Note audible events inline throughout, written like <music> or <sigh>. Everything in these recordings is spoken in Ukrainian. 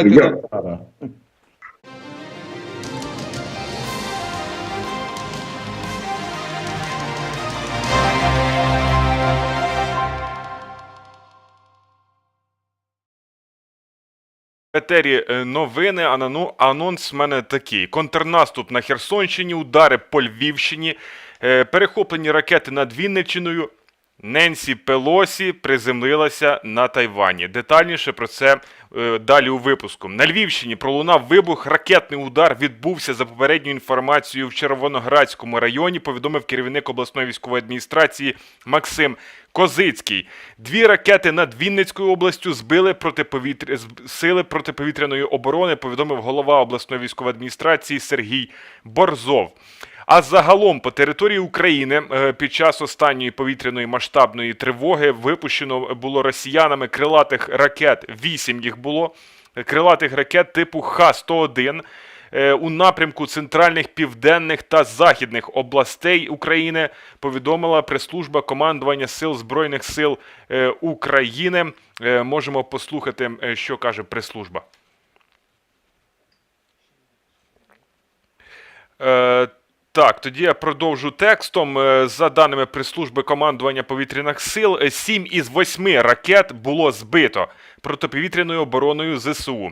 Я. Етері е, новини, а нану- анонс в мене такий: контрнаступ на Херсонщині, удари по Львівщині, е, перехоплені ракети над Вінниччиною. Ненсі Пелосі приземлилася на Тайвані. Детальніше про це далі у випуску. На Львівщині пролунав вибух. Ракетний удар відбувся за попередньою інформацією в Червоноградському районі. Повідомив керівник обласної військової адміністрації Максим Козицький. Дві ракети над Вінницькою областю збили протиповітря... сили протиповітряної оборони. Повідомив голова обласної військової адміністрації Сергій Борзов. А загалом по території України е, під час останньої повітряної масштабної тривоги випущено було росіянами крилатих ракет. Вісім їх було крилатих ракет типу Х-101 е, у напрямку центральних, південних та західних областей України. Повідомила прес-служба командування Сил Збройних сил е, України. Можемо послухати, що каже прес-служба. Так, тоді я продовжу текстом. Е, За даними прес-служби командування повітряних сил, е, сім із восьми ракет було збито протиповітряною обороною ЗСУ.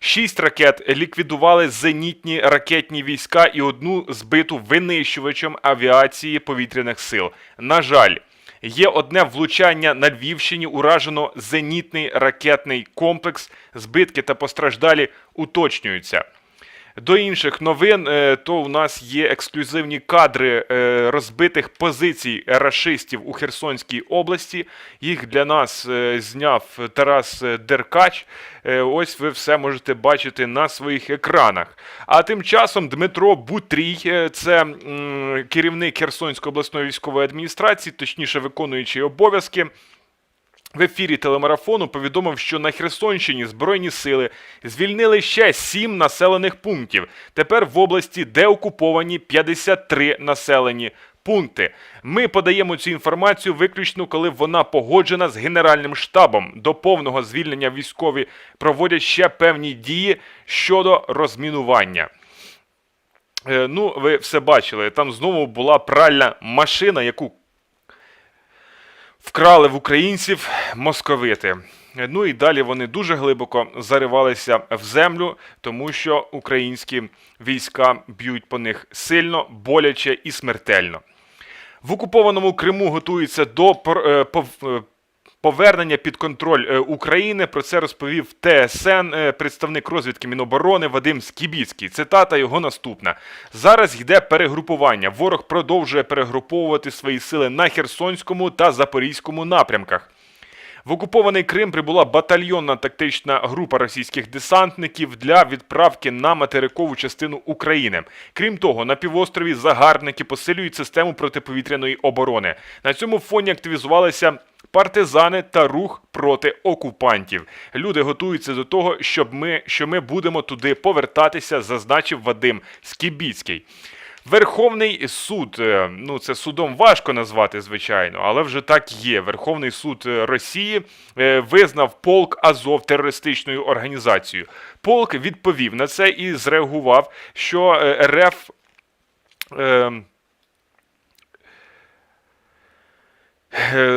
Шість ракет ліквідували зенітні ракетні війська і одну збиту винищувачем авіації повітряних сил. На жаль, є одне влучання на Львівщині. Уражено зенітний ракетний комплекс. Збитки та постраждалі уточнюються. До інших новин, е, то у нас є ексклюзивні кадри е, розбитих позицій рашистів у Херсонській області. Їх для нас е, зняв Тарас Деркач. Ось ви все можете бачити на своїх екранах. А тим часом Дмитро Бутрій, це керівник Херсонської обласної військової адміністрації, точніше виконуючий обов'язки. В ефірі телемарафону повідомив, що на Херсонщині Збройні сили звільнили ще сім населених пунктів. Тепер в області деокуповані 53 населені пункти. Ми подаємо цю інформацію виключно, коли вона погоджена з Генеральним штабом. До повного звільнення військові проводять ще певні дії щодо розмінування. Е, Ну, ви все бачили. Там знову була пральна машина, яку вкрали в українців московити. Ну і далі вони дуже глибоко заривалися в землю, тому що українські війська б'ють по них сильно, боляче і смертельно. В окупованому Криму готується до е, е, повернення під контроль е, України. Про це розповів ТСН, е, представник розвідки Міноборони Вадим Скібіцький. Цитата його наступна: зараз йде перегрупування. Ворог продовжує перегруповувати свої сили на Херсонському та Запорізькому напрямках. В окупований Крим прибула батальйонна тактична група російських десантників для відправки на материкову частину України. Крім того, на півострові загарбники посилюють систему протиповітряної оборони. На цьому фоні активізувалися партизани та рух проти окупантів. Люди готуються до того, щоб ми, що ми будемо туди повертатися, зазначив Вадим Скібіцький. Верховний суд, е, ну це судом важко назвати, звичайно, але вже так є. Верховний суд е, Росії е, визнав полк Азов терористичною організацією. Полк відповів на це і зреагував, що РФ.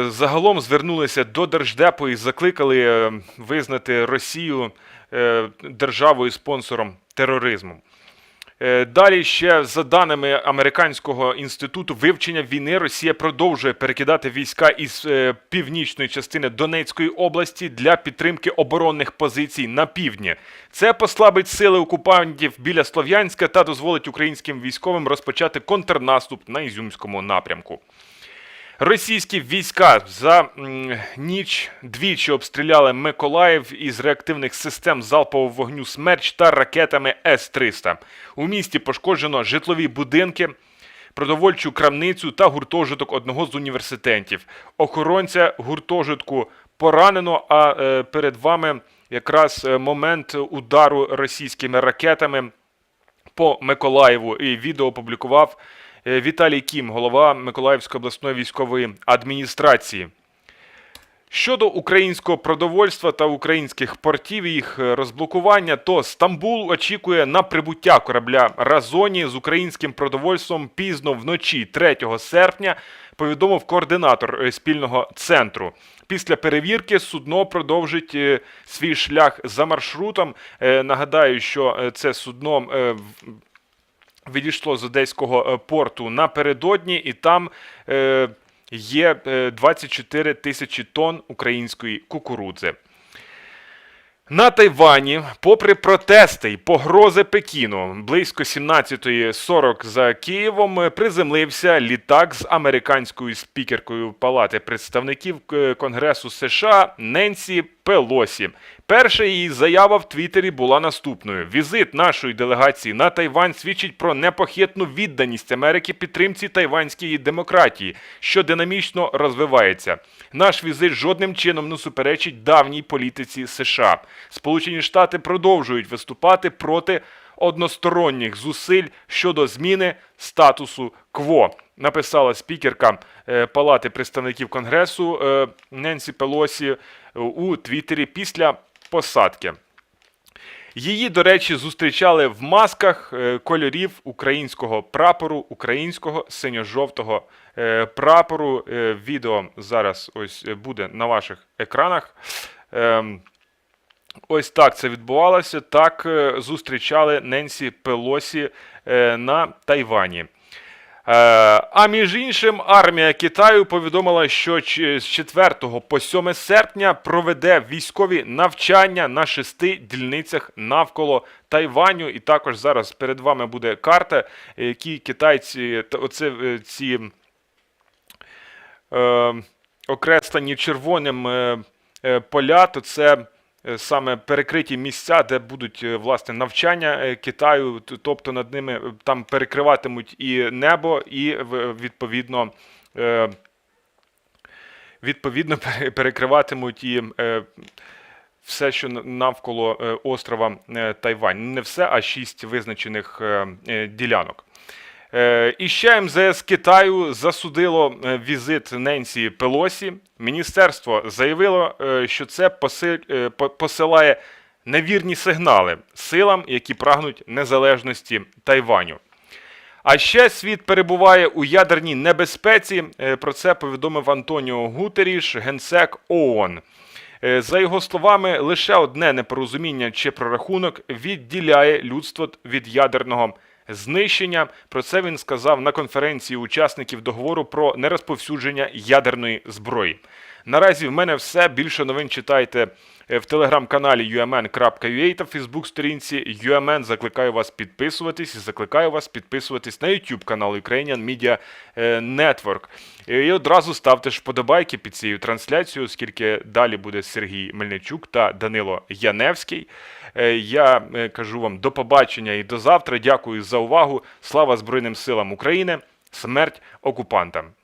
Загалом звернулися до Держдепу і закликали визнати Росію державою спонсором тероризму. Е, Далі ще за даними Американського інституту вивчення війни, Росія продовжує перекидати війська із е, північної частини Донецької області для підтримки оборонних позицій на півдні. Це послабить сили окупантів біля Слов'янська та дозволить українським військовим розпочати контрнаступ на Ізюмському напрямку. Російські війська за ніч двічі обстріляли Миколаїв із реактивних систем залпового вогню «Смерч» та ракетами С-300. У місті пошкоджено житлові будинки, продовольчу крамницю та гуртожиток одного з університетів. Охоронця гуртожитку поранено, а е, перед вами якраз е, момент удару російськими ракетами по Миколаєву. І відео опублікував Віталій Кім, голова Миколаївської обласної військової адміністрації. Щодо українського продовольства та українських портів їх е, розблокування, то Стамбул очікує на прибуття корабля Разоні з українським продовольством пізно вночі 3 серпня. Повідомив координатор е, спільного центру. Після перевірки судно продовжить е, свій шлях за маршрутом. Е, Нагадаю, що е, це судно е, відійшло з одеського е, порту напередодні, і там е, є е, 24 тисячі тонн української кукурудзи. На Тайвані, попри протести й погрози Пекіну, близько 17.40 за Києвом е, приземлився літак з американською спікеркою Палати представників е, Конгресу США Ненсі Пелосі. Перша її заява в Твіттері була наступною: візит нашої делегації на Тайвань свідчить про непохитну відданість Америки підтримці тайванської демократії, що динамічно розвивається. Наш візит жодним чином не суперечить давній політиці США. Сполучені Штати продовжують виступати проти односторонніх зусиль щодо зміни статусу КВО. Написала спікерка е, Палати представників Конгресу е, Ненсі Пелосі е, у Твіттері після посадки. Її, до речі, зустрічали в масках кольорів українського прапору, українського синьо-жовтого прапору. Відео зараз ось буде на ваших екранах. Ось так це відбувалося. Так е, зустрічали Ненсі Пелосі е, на Тайвані. Е, А між іншим, армія Китаю повідомила, що з 4 по 7 серпня проведе військові навчання на шести дільницях навколо Тайваню. І також зараз перед вами буде карта, які китайці та оце ці е, окреслені червоним поля, то це саме перекриті місця, де будуть е, власне навчання е, Китаю, тобто над ними е, там перекриватимуть і небо, і відповідно. е, Відповідно, <laughs> перекриватимуть і е, все, що навколо е, острова е, Тайвань. Не все, а шість визначених е, е, ділянок. Е, І ще МЗС Китаю засудило е, візит Ненсі Пелосі. Міністерство заявило, е, що це поси- по- посилає невірні сигнали силам, які прагнуть незалежності Тайваню. А ще світ перебуває у ядерній небезпеці. Про це повідомив Антоніо Гутеріш, генсек ООН. За його словами, лише одне непорозуміння чи прорахунок відділяє людство від ядерного знищення. Про це він сказав на конференції учасників договору про нерозповсюдження ядерної зброї. Наразі в мене все. Більше новин читайте е, в телеграм-каналі umn.ua та фейсбук-сторінці UMN. Закликаю вас підписуватись і закликаю вас підписуватись на YouTube канал Ukrainian Media е, Network. Е, І одразу ставте ж вподобайки під цією трансляцією, оскільки далі буде Сергій Мельничук та Данило Яневський. Я кажу вам до побачення і до завтра. Дякую за увагу. Слава Збройним силам України! Смерть окупантам!